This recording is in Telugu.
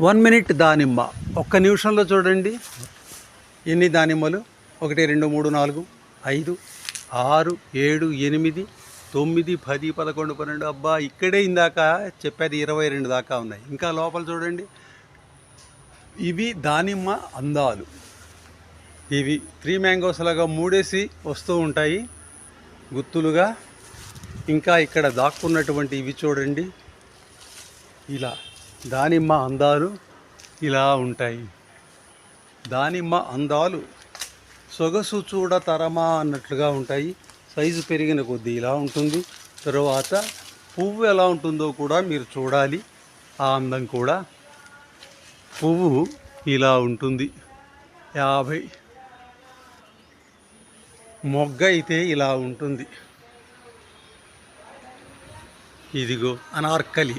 వన్ మినిట్ దానిమ్మ. ఒక్క నిమిషంలో చూడండి. ఎన్ని దానిమ్మలు? ఒకటి రెండు మూడు నాలుగు ఐదు ఆరు ఏడు ఎనిమిది తొమ్మిది పది పదకొండు పన్నెండు. అబ్బా ఇక్కడే ఇందాక చెప్పేది ఇరవై రెండు దాకా ఉన్నాయి. ఇంకా లోపల చూడండి. ఇవి దానిమ్మ అందాలు. ఇవి త్రీ మ్యాంగోస్ లాగా మూడేసి వస్తూ ఉంటాయి. గుత్తులుగా. ఇంకా ఇక్కడ దాక్కున్నటువంటి ఇవి చూడండి. ఇలా దానిమ్మ అందాలు ఇలా ఉంటాయి. దానిమ్మ అందాలు సొగసు చూడ తరమా అన్నట్లుగా ఉంటాయి. సైజు పెరిగిన కొద్దీ ఇలా ఉంటుంది. తరువాత పువ్వు ఎలా ఉంటుందో కూడా మీరు చూడాలి. ఆ అందం కూడా పువ్వు ఇలా ఉంటుంది. యాభై మొగ్గ అయితే ఇలా ఉంటుంది. ఇదిగో అనార్కలి.